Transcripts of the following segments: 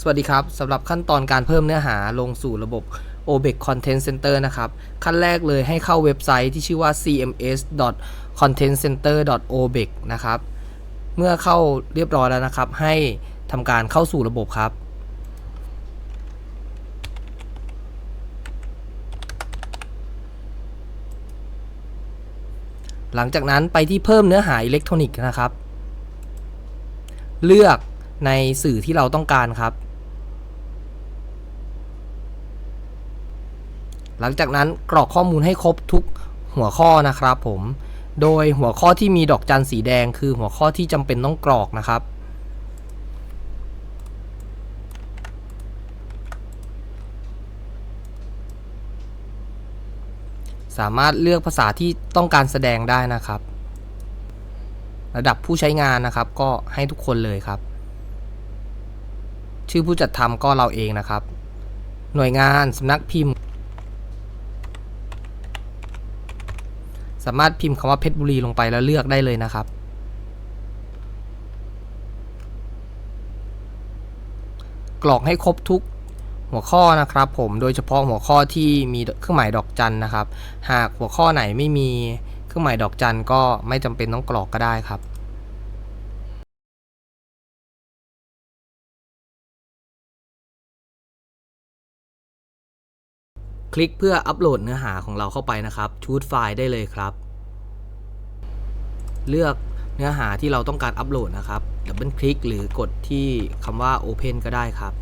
สวัสดีครับสำหรับขั้นตอนการเพิ่มเนื้อหาลงสู่ระบบ OBEC Content Center นะครับ ขั้นแรกเลยให้เข้าเว็บไซต์ที่ชื่อว่า cms.contentcenter.obec นะครับ เมื่อเข้าเรียบร้อยแล้วนะครับ ให้ทำการเข้าสู่ระบบครับ หลังจากนั้นไปที่เพิ่มเนื้อหาอิเล็กทรอนิกส์นะครับ เลือก ในสื่อที่เราต้องการครับ หลังจากนั้นกรอกข้อมูลให้ครบทุกหัวข้อนะครับผม โดยหัวข้อที่มีดอกจันสีแดงคือหัวข้อที่จำเป็นต้องกรอกนะครับ สามารถเลือกภาษาที่ต้องการแสดงได้นะครับ ระดับผู้ใช้งานนะครับก็ให้ทุกคนเลยครับ ชื่อผู้จัดทำก็เราเองนะครับ หน่วยงานสำนักพิมพ์ สามารถพิมพ์คำว่าเพชรบุรีลงไปแล้วเลือกได้เลยนะครับ กรอกให้ครบทุกหัวข้อนะครับ ผมโดยเฉพาะหัวข้อที่มีเครื่องหมายดอกจันนะครับ หากหัวข้อไหนไม่มีเครื่องหมายดอกจันก็ไม่จำเป็นต้องกรอกก็ได้ครับ คลิกเพื่ออัปโหลดเนื้อหาของเราเข้าไปนะครับชูดไฟล์ได้เลยครับ เลือกเนื้อหาที่เราต้องการอัปโหลดนะครับดับเบิลคลิกหรือกดที่คำว่า Open ก็ได้ครับ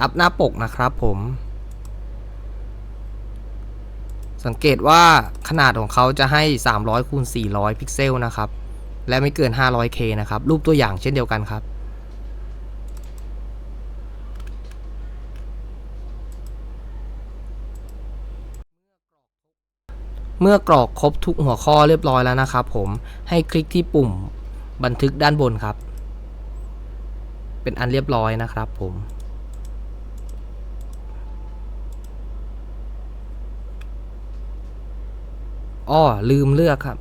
อัพหน้าปกนะครับผม สังเกตว่าขนาดของเขาจะให้ 300คูณ400 พิกเซลนะครับ และไม่เกิน 500K นะครับ รูปตัวอย่างเช่นเดียวกันครับ เมื่อกรอกครบทุกหัวข้อเรียบร้อยแล้วนะครับผมให้คลิกที่ปุ่มบันทึกด้านบนครับ เป็นอันเรียบร้อยนะครับผม อ้อลืมเลือกครับ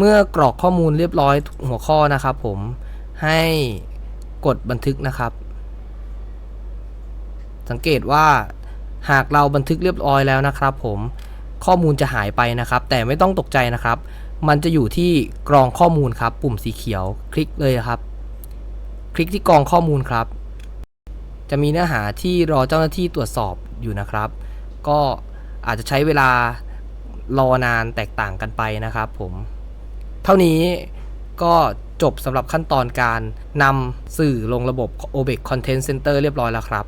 เมื่อกรอกข้อมูลเรียบร้อยทุกหัวข้อนะครับผมให้กดบันทึกนะครับ สังเกตว่าหากเราบันทึกเรียบร้อยแล้วนะครับ ผมข้อมูลจะหายไปนะครับ แต่ไม่ต้องตกใจนะครับ มันจะอยู่ที่กรองข้อมูลครับ ปุ่มสีเขียว คลิกเลยครับ คลิกที่กรองข้อมูลครับ จะมีเนื้อหาที่รอเจ้าหน้าที่ตรวจสอบอยู่นะครับ ก็อาจจะใช้เวลารอนานแตกต่างกันไปนะครับผม เท่านี้ก็จบสำหรับขั้นตอนการนำสื่อลงระบบ OBEC Content Center เรียบร้อยแล้วครับ